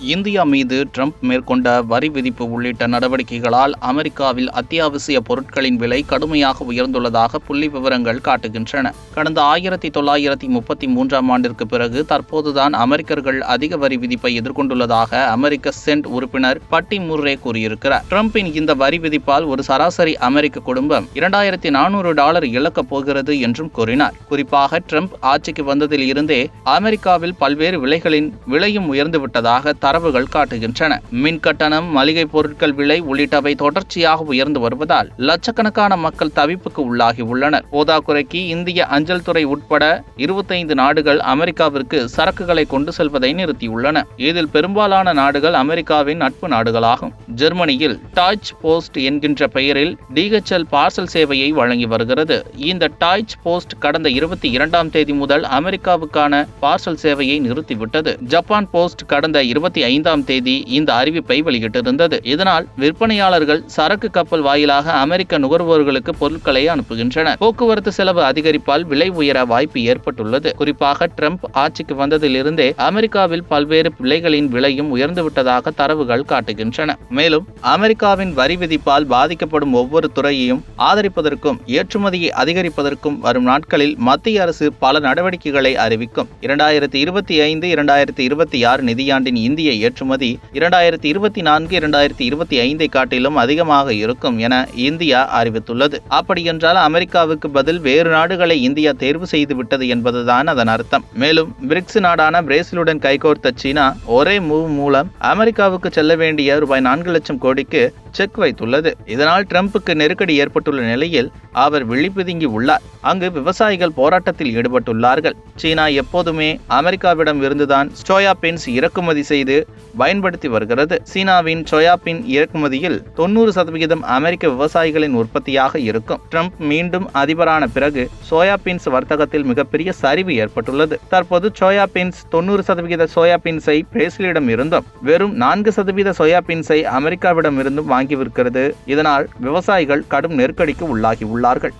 India மீது Trump மேற்கொண்ட வரி விதிப்பு உள்ளிட்ட நடவடிக்கைகளால் அமெரிக்காவில் அத்தியாவசிய பொருட்களின் விலை கடுமையாக உயர்ந்துள்ளதாக புள்ளி விவரங்கள் காட்டுகின்றன. கடந்த ஆயிரத்தி தொள்ளாயிரத்தி முப்பத்தி மூன்றாம் ஆண்டிற்கு பிறகு தற்போதுதான் அமெரிக்கர்கள் அதிக வரி விதிப்பை எதிர்கொண்டுள்ளதாக அமெரிக்க சென்ட் உறுப்பினர் பட்டி முர்ரே கூறியிருக்கிறார். ட்ரம்பின் இந்த வரி விதிப்பால் ஒரு சராசரி அமெரிக்க குடும்பம் இரண்டாயிரத்தி நானூறு டாலர் இழக்கப் போகிறது என்றும் கூறினார். குறிப்பாக ட்ரம்ப் ஆட்சிக்கு வந்ததில் இருந்தே அமெரிக்காவில் பல்வேறு விலைகளின் விலையும் உயர்ந்துவிட்டதாக தரவுகள் காட்டுகின்றன. மின் கட்டணம் மளிகை பொருட்கள் விலை உள்ளிட்டவை தொடர்ச்சியாக உயர்ந்து வருவதால் லட்சக்கணக்கான மக்கள் தவிப்புக்கு உள்ளாகி உள்ளனர் போதாக்குறைக்கு இந்திய அஞ்சல் துறை உட்பட இருபத்தைந்து நாடுகள் அமெரிக்காவிற்கு சரக்குகளை கொண்டு செல்வதை நிறுத்தியுள்ளன. இதில் பெரும்பாலான நாடுகள் அமெரிக்காவின் நட்பு நாடுகளாகும். ஜெர்மனியில் டாய்ச் போஸ்ட் என்கின்ற பெயரில் டிஹெச்எல் பார்சல் சேவையை வழங்கி வருகிறது. இந்த டாய்ச் போஸ்ட் கடந்த இருபத்தி இரண்டாம் தேதி முதல் அமெரிக்காவுக்கான பார்சல் சேவையை நிறுத்திவிட்டது. ஜப்பான் போஸ்ட் கடந்த இருபத்தி ஐந்தாம் தேதி இந்த அறிவிப்பை வெளியிட்டிருந்தது. இதனால் விற்பனையாளர்கள் சரக்கு கப்பல் வாயிலாக அமெரிக்க நுகர்வோர்களுக்கு பொருட்களை அனுப்புகின்றனர். போக்குவரத்து செலவு அதிகரிப்பால் விலை உயர வாய்ப்பு ஏற்பட்டுள்ளது. குறிப்பாக ட்ரம்ப் ஆட்சிக்கு வந்ததிலிருந்தே அமெரிக்காவில் பல்வேறு விலைகளின் விலையும் உயர்ந்துவிட்டதாக தரவுகள் காட்டுகின்றன. மேலும் அமெரிக்காவின் வரி விதிப்பால் பாதிக்கப்படும் ஒவ்வொரு துறையையும் ஆதரிப்பதற்கும் ஏற்றுமதியை அதிகரிப்பதற்கும் வரும் நாட்களில் மத்திய அரசு பல நடவடிக்கைகளை அறிவிக்கும். இரண்டாயிரத்தி இருபத்தி ஐந்து இரண்டாயிரத்தி இருபத்தி ஆறு நிதியாண்டின் இந்திய ஏற்றுமதி இரண்டாயிரத்தி இருபத்தி நான்கு இரண்டாயிரத்தி இருபத்தி ஐந்தை காட்டிலும் அதிகமாக இருக்கும் என இந்தியா அறிவித்துள்ளது. அப்படியென்றால் அமெரிக்காவுக்கு பதில் வேறு நாடுகளை இந்தியா தேர்வு செய்து விட்டது என்பதுதான் அதன் அர்த்தம். மேலும் பிரிக்ஸ் நாடான பிரேசிலுடன் கைகோர்த்த சீனா ஒரே மூவ் மூலம் அமெரிக்காவுக்கு செல்ல வேண்டிய ரூபாய் நான்கு லட்சம் கோடிக்கு செக் வைத்துள்ளது. இதனால் டிரம்புக்கு நெருக்கடி ஏற்பட்டுள்ள நிலையில் அவர் விழிப்புதுங்கி உள்ளார். அங்கு விவசாயிகள் போராட்டத்தில் ஈடுபட்டுள்ளார்கள். சீனா எப்போதுமே அமெரிக்காவிடம் இருந்துதான் சோயா பீன்ஸ் இறக்குமதி செய்து பயன்படுத்தி வருகிறது. சீனாவின் சோயாபின் இறக்குமதியில் தொண்ணூறு சதவிகிதம் அமெரிக்க விவசாயிகளின் உற்பத்தியாக இருக்கும். ட்ரம்ப் மீண்டும் அதிபரான பிறகு சோயா பீன்ஸ் வர்த்தகத்தில் மிகப்பெரிய சரிவு ஏற்பட்டுள்ளது. தற்போது சோயா பீன்ஸ் தொண்ணூறு சதவிகித சோயா பீன்ஸை பிரேசிலிடம் இருந்தும் வெறும் நான்கு சதவீத சோயா பீன்ஸை அமெரிக்காவிடம் இருந்தும் வாங்கி விற்கிறது இதனால் விவசாயிகள் கடும் நெருக்கடிக்கு உள்ளாகி உள்ளார்கள்.